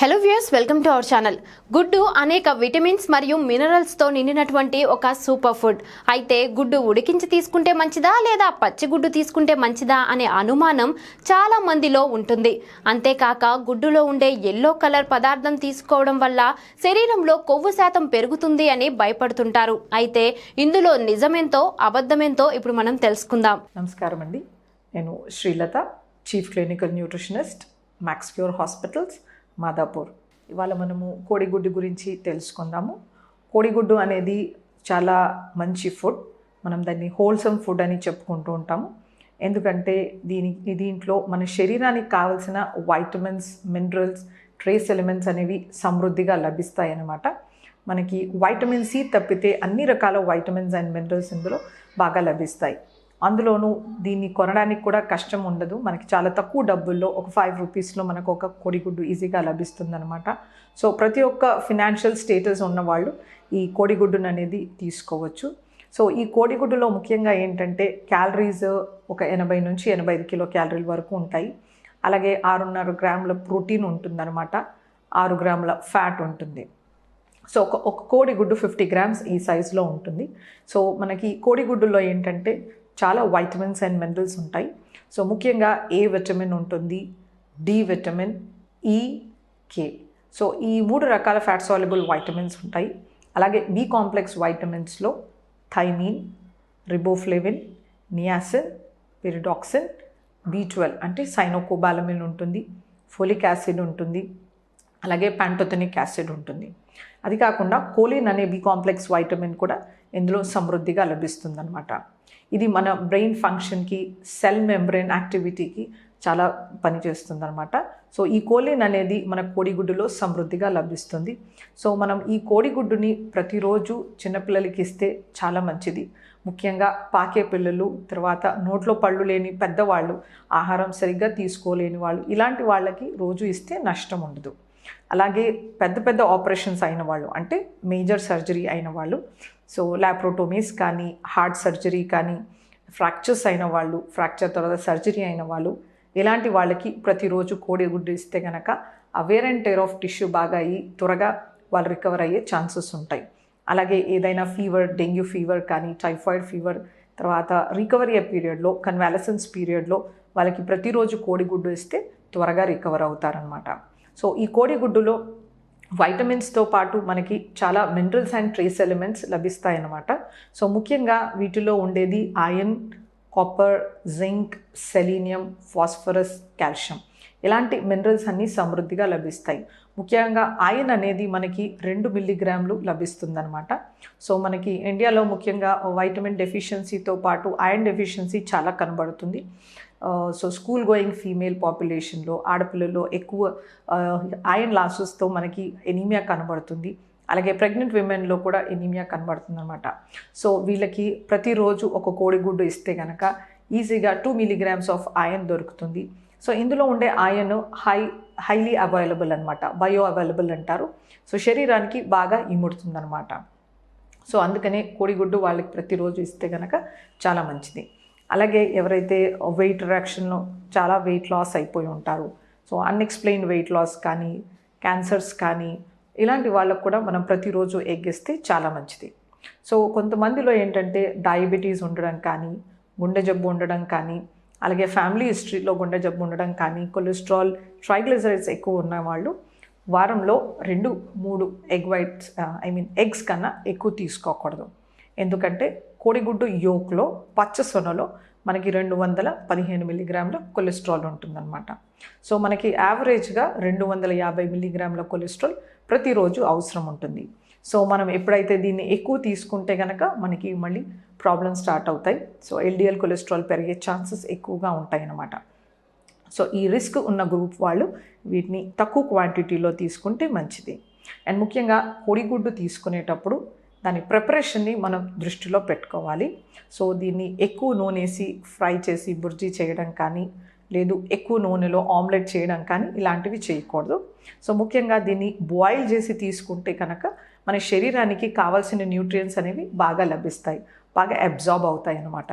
Hello viewers welcome to our channel గుడ్డు అనేక vitamins మరియు మినరల్స్తో నిండినటువంటి ఒక సూపర్ ఫుడ్ అయితే గుడ్డు ఉడికించి తీసుకుంటే మంచిదా లేదా పచ్చి గుడ్డు తీసుకుంటే మంచిదా అనే అనుమానం చాలా మందిలో ఉంటుంది. అంతేకాక గుడ్డులో ఉండే ఎల్లో కలర్ పదార్థం తీసుకోవడం వల్ల శరీరంలో కొవ్వు శాతం పెరుగుతుంది అని భయపడుతుంటారు. అయితే ఇందులో నిజమేంతో అబద్ధమేంతో ఇప్పుడు మనం తెలుసుకుందాం. నమస్కారం అండి. నేను Srilatha chief clinical nutritionist Max Pure hospitals Madhapur. ఇవాళ మనము కోడిగుడ్డు గురించి తెలుసుకుందాము. కోడిగుడ్డు అనేది చాలా మంచి ఫుడ్. మనం దాన్ని హోల్సమ్ ఫుడ్ అని చెప్పుకుంటూ ఉంటాము. ఎందుకంటే దీని దీంట్లో మన శరీరానికి కావలసిన వైటమిన్స్ మినరల్స్ ట్రేస్ ఎలిమెంట్స్ అనేవి సమృద్ధిగా లభిస్తాయి అన్నమాట మనకి వైటమిన్ సి తప్పితే అన్ని రకాల వైటమిన్స్ అండ్ మినరల్స్ ఇందులో బాగా లభిస్తాయి. అందులోనూ దీన్ని కొనడానికి కూడా కష్టం ఉండదు. మనకి చాలా తక్కువ డబ్బుల్లో ఒక ఫైవ్ రూపీస్లో మనకు ఒక కోడిగుడ్డు ఈజీగా లభిస్తుందనమాట సో ప్రతి ఒక్క ఫినాన్షియల్ స్టేటస్ ఉన్నవాళ్ళు ఈ కోడిగుడ్డును అనేది తీసుకోవచ్చు. సో ఈ కోడిగుడ్డులో ముఖ్యంగా ఏంటంటే క్యాలరీస్ ఒక ఎనభై నుంచి ఎనభై ఐదు కిలో క్యాలరీల వరకు ఉంటాయి. అలాగే ఆరున్నర గ్రాముల ప్రోటీన్ ఉంటుందన్నమాట. ఆరు గ్రాముల ఫ్యాట్ ఉంటుంది. సో ఒక ఒక కోడిగుడ్డు ఫిఫ్టీ గ్రామ్స్ ఈ సైజులో ఉంటుంది. సో మనకి కోడిగుడ్డులో ఏంటంటే చాలా వైటమిన్స్ అండ్ మినరల్స్ ఉంటాయి. సో ముఖ్యంగా ఏ విటమిన్ ఉంటుంది D vitamin E K so ఈ మూడు రకాల ఫ్యాట్ సాల్యుబుల్ వైటమిన్స్ ఉంటాయి. అలాగే B complex వైటమిన్స్లో thiamine riboflavin niacin pyridoxine B twelve అంటే సైనోకోబాలమిన్ ఉంటుంది ఫోలిక్ యాసిడ్ ఉంటుంది. అలాగే ప్యాంటోథెనిక్ యాసిడ్ ఉంటుంది. అది కాకుండా కోలిన్ అనే బి కాంప్లెక్స్ వైటమిన్ కూడా ఇందులో సమృద్ధిగా లభిస్తుందన్నమాట. ఇది మన బ్రెయిన్ ఫంక్షన్కి సెల్ మెంబ్రెయిన్ యాక్టివిటీకి చాలా పనిచేస్తుందన్నమాట సో ఈ కోలిన్ అనేది మన కోడిగుడ్డులో సమృద్ధిగా లభిస్తుంది. సో మనం ఈ కోడిగుడ్డుని ప్రతిరోజు చిన్నపిల్లలకి ఇస్తే చాలా మంచిది. ముఖ్యంగా పాకే పిల్లలు తర్వాత నోట్లో పళ్ళు లేని పెద్దవాళ్ళు ఆహారం సరిగ్గా తీసుకోలేని వాళ్ళు ఇలాంటి వాళ్ళకి రోజు ఇస్తే నష్టం ఉండదు. అలాగే పెద్ద పెద్ద ఆపరేషన్స్ అయిన వాళ్ళు అంటే మేజర్ సర్జరీ అయిన వాళ్ళు సో ల్యాప్రోటోమీస్ కానీ హార్ట్ సర్జరీ కానీ ఫ్రాక్చర్స్ అయిన వాళ్ళు ఫ్రాక్చర్ తర్వాత సర్జరీ అయిన వాళ్ళు ఇలాంటి వాళ్ళకి ప్రతిరోజు కోడిగుడ్డు ఇస్తే కనుక ఆ wear and tear of tissue బాగా అయ్యి త్వరగా వాళ్ళు రికవర్ అయ్యే ఛాన్సెస్ ఉంటాయి. అలాగే ఏదైనా ఫీవర్ డెంగ్యూ ఫీవర్ కానీ టైఫాయిడ్ ఫీవర్ తర్వాత రికవరీ పీరియడ్లో కన్వాలసెన్స్ పీరియడ్లో వాళ్ళకి ప్రతిరోజు కోడిగుడ్డు ఇస్తే త్వరగా రికవర్ అవుతారనమాట సో ఈ కోడిగుడ్డులో వైటమిన్స్తో పాటు మనకి చాలా మినరల్స్ అండ్ ట్రేస్ ఎలిమెంట్స్ లభిస్తాయి అన్నమాట సో ముఖ్యంగా వీటిలో ఉండేది iron copper zinc selenium phosphorus calcium ఇలాంటి మినరల్స్ అన్నీ సమృద్ధిగా లభిస్తాయి. ముఖ్యంగా ఐరన్ అనేది మనకి రెండు మిల్లీగ్రాములు లభిస్తుందన్నమాట. సో మనకి ఇండియాలో ముఖ్యంగా వైటమిన్ డెఫిషియన్సీతో పాటు ఐరన్ డెఫిషియన్సీ చాలా కనబడుతుంది. సో స్కూల్ గోయింగ్ ఫీమేల్ పాపులేషన్లో ఆడపిల్లల్లో ఎక్కువ ఐరన్ లాసెస్తో మనకి ఎనీమియా కనబడుతుంది. అలాగే ప్రెగ్నెంట్ విమెన్లో కూడా ఎనీమియా కనబడుతుంది అనమాట సో వీళ్ళకి ప్రతిరోజు ఒక కోడిగుడ్డు ఇస్తే కనుక ఈజీగా టూ మిలీగ్రామ్స్ ఆఫ్ ఐరన్ దొరుకుతుంది. సో ఇందులో ఉండే ఐరన్ హై హైలీ అవైలబుల్ అనమాట బయో అవైలబుల్ అంటారు. సో శరీరానికి బాగా ఇముడుతుంది అనమాట సో అందుకనే కోడిగుడ్డు వాళ్ళకి ప్రతిరోజు ఇస్తే కనుక చాలా మంచిది. అలాగే ఎవరైతే వెయిట్ రియాక్షన్లో చాలా వెయిట్ లాస్ అయిపోయి ఉంటారు. సో అన్ఎక్స్ప్లెయిన్ వెయిట్ లాస్ కానీ క్యాన్సర్స్ కానీ ఇలాంటి వాళ్ళకు కూడా మనం ప్రతిరోజు ఎగ్ ఇస్తే చాలా మంచిది. సో కొంతమందిలో ఏంటంటే డయాబెటీస్ ఉండడం కానీ గుండె జబ్బు ఉండడం కానీ అలాగే ఫ్యామిలీ హిస్టరీలో గుండె జబ్బు ఉండడం కానీ కొలెస్ట్రాల్ ట్రైగ్లిజరైడ్స్ ఎక్కువ ఉన్న వాళ్ళు వారంలో రెండు మూడు egg whites I mean eggs కన్నా ఎక్కువ తీసుకోకూడదు. ఎందుకంటే కోడిగుడ్డు యోక్లో పచ్చ సొనలో మనకి రెండు వందల పదిహేను మిల్లీగ్రాముల కొలెస్ట్రాల్ ఉంటుందన్నమాట. సో మనకి యావరేజ్గా రెండు వందల యాభై మిల్లీగ్రాముల కొలెస్ట్రాల్ ప్రతిరోజు అవసరం ఉంటుంది. సో మనం ఎప్పుడైతే దీన్ని ఎక్కువ తీసుకుంటే కనుక మనకి మళ్ళీ ప్రాబ్లమ్స్ స్టార్ట్ అవుతాయి. సో ఎల్డిఎల్ కొలెస్ట్రాల్ పెరిగే ఛాన్సెస్ ఎక్కువగా ఉంటాయి అన్నమాట సో ఈ రిస్క్ ఉన్న గ్రూప్ వాళ్ళు వీటిని తక్కువ క్వాంటిటీలో తీసుకుంటే మంచిది. అండ్ ముఖ్యంగా కోడిగుడ్డు తీసుకునేటప్పుడు దాని ప్రిపరేషన్ని మనం దృష్టిలో పెట్టుకోవాలి. సో దీన్ని ఎక్కువ నూనెసి ఫ్రై చేసి బుర్జీ చేయడం కానీ లేదు ఎక్కువ నూనెలో ఆమ్లెట్ చేయడం కానీ ఇలాంటివి చేయకూడదు. సో ముఖ్యంగా దీన్ని బాయిల్ చేసి తీసుకుంటే కనుక మన శరీరానికి కావాల్సిన న్యూట్రియన్స్ అనేవి బాగా లభిస్తాయి. బాగా అబ్జార్బ్ అవుతాయి అన్నమాట.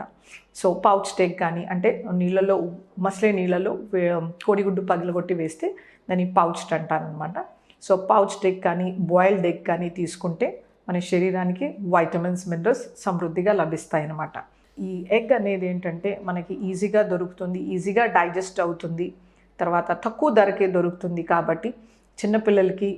సో పౌచ్ టేక్ కానీ అంటే నీళ్ళలో మసలే నీళ్ళలో వే- కోడిగుడ్డు పగిలగొట్టి వేస్తే దాన్ని పౌచ్డ్ అంటారనమాట సో పౌచ్ డెగ్ కానీ బాయిల్డ్ ఎగ్ కానీ తీసుకుంటే మన శరీరానికి వైటమిన్స్ మినరల్స్ సమృద్ధిగా లభిస్తాయి అన్నమాట ఈ ఎగ్ అనేది ఏంటంటే మనకి ఈజీగా దొరుకుతుంది ఈజీగా డైజెస్ట్ అవుతుంది తర్వాత తక్కువ ధరకే దొరుకుతుంది కాబట్టి చిన్నపిల్లలకి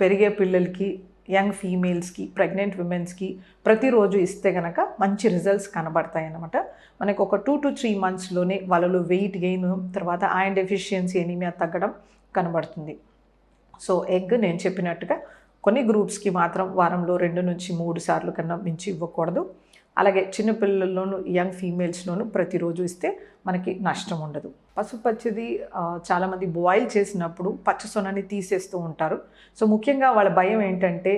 పెరిగే పిల్లలకి యంగ్ ఫీమేల్స్కి ప్రెగ్నెంట్ విమెన్స్కి ప్రతిరోజు ఇస్తే కనుక మంచి రిజల్ట్స్ కనబడతాయి అన్నమాట మనకు ఒక టూ టు త్రీ మంత్స్లోనే వాళ్ళలో వెయిట్ గెయిన్ తర్వాత ఐరన్ డెఫిషియన్సీ ఎనీమియా తగ్గడం కనబడుతుంది. సో ఎగ్ నేను చెప్పినట్టుగా కొన్ని గ్రూప్స్కి మాత్రం వారంలో రెండు నుంచి మూడు సార్లు కన్నా మించి ఇవ్వకూడదు. అలాగే చిన్నపిల్లల్లోనూ యంగ్ ఫీమేల్స్లోనూ ప్రతిరోజు ఇస్తే మనకి నష్టం ఉండదు. పసుపు పచ్చిది చాలామంది బాయిల్ చేసినప్పుడు పచ్చ సొనని తీసేస్తూ ఉంటారు. సో ముఖ్యంగా వాళ్ళ భయం ఏంటంటే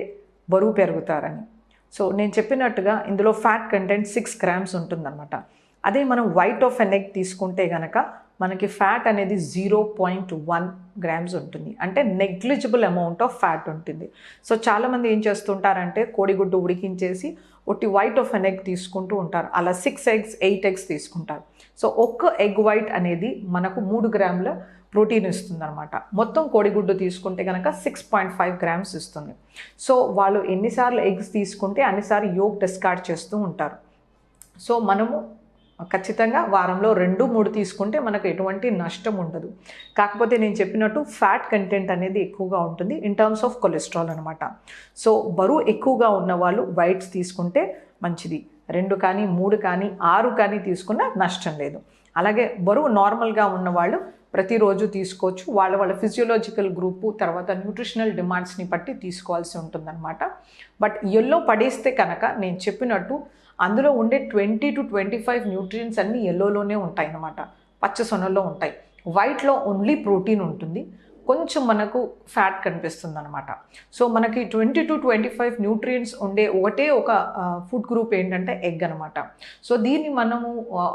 బరువు పెరుగుతారని. సో నేను చెప్పినట్టుగా ఇందులో ఫ్యాట్ కంటెంట్ సిక్స్ గ్రామ్స్ ఉంటుందన్నమాట. అదే మనం వైట్ ఆఫ్ ఎన్ ఎగ్ తీసుకుంటే గనక మనకి ఫ్యాట్ అనేది జీరో పాయింట్ వన్ గ్రామ్స్ ఉంటుంది. అంటే నెగ్లిజిబుల్ అమౌంట్ ఆఫ్ ఫ్యాట్ ఉంటుంది. సో చాలామంది ఏం చేస్తుంటారంటే కోడిగుడ్డు ఉడికించేసి ఒట్టి వైట్ ఆఫ్ ఎన్ ఎగ్ తీసుకుంటూ ఉంటారు. అలా సిక్స్ ఎగ్స్ ఎయిట్ ఎగ్స్ తీసుకుంటారు. సో ఒక్క ఎగ్ వైట్ అనేది మనకు మూడు గ్రాముల ప్రోటీన్ ఇస్తుందన్నమాట. మొత్తం కోడిగుడ్డు తీసుకుంటే కనుక సిక్స్ పాయింట్ ఫైవ్ గ్రామ్స్ ఇస్తుంది. సో వాళ్ళు ఎన్నిసార్లు ఎగ్స్ తీసుకుంటే అన్నిసార్లు యోగ్ డిస్కార్డ్ చేస్తూ ఉంటారు. సో మనము ఖచ్చితంగా వారంలో రెండు మూడు తీసుకుంటే మనకు ఎటువంటి నష్టం ఉండదు. కాకపోతే నేను చెప్పినట్టు ఫ్యాట్ కంటెంట్ అనేది ఎక్కువగా ఉంటుంది. ఇన్ టర్మ్స్ ఆఫ్ కొలెస్ట్రాల్ అనమాట సో బరువు ఎక్కువగా ఉన్న వాళ్ళు వైట్స్ తీసుకుంటే మంచిది. రెండు కానీ మూడు కానీ ఆరు కానీ తీసుకున్నా నష్టం లేదు. అలాగే బరువు నార్మల్గా ఉన్నవాళ్ళు ప్రతిరోజు తీసుకోవచ్చు. వాళ్ళ వాళ్ళ ఫిజియోలాజికల్ గ్రూపు తర్వాత న్యూట్రిషనల్ డిమాండ్స్ని బట్టి తీసుకోవాల్సి ఉంటుందన్నమాట. బట్ ఎల్లో పడేస్తే కనుక నేను చెప్పినట్టు అందులో ఉండే twenty two twenty five nutrients అన్నీ ఎల్లోలోనే ఉంటాయి అన్నమాట పచ్చ సొనలో ఉంటాయి. వైట్లో ఓన్లీ ప్రోటీన్ ఉంటుంది. కొంచెం మనకు ఫ్యాట్ కనిపిస్తుంది అనమాట సో మనకి twenty two twenty five nutrients ఉండే ఒకటే ఒక ఫుడ్ గ్రూప్ ఏంటంటే ఎగ్ అనమాట సో దీన్ని మనము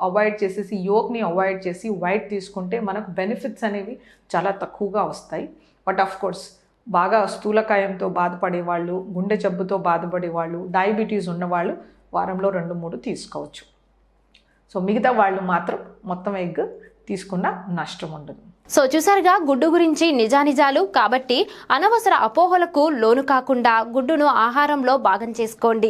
అవాయిడ్ చేసేసి యోగ్ని అవాయిడ్ చేసి వైట్ తీసుకుంటే మనకు బెనిఫిట్స్ అనేవి చాలా తక్కువగా వస్తాయి. బట్ ఆఫ్ కోర్స్ బాగా స్థూలకాయంతో బాధపడే వాళ్ళు గుండె జబ్బుతో బాధపడే వాళ్ళు డయాబెటీస్ ఉన్నవాళ్ళు వారంలో రెండు మూడు తీసుకోవచ్చు. సో మిగతా వాళ్ళు మాత్రం మొత్తం ఎగ్ తీసుకున్న నష్టం ఉండదు. సో చూసారుగా గుడ్డు గురించి నిజానిజాలు కాబట్టి అనవసర అపోహలకు లోను కాకుండా గుడ్డును ఆహారంలో భాగం చేసుకోండి.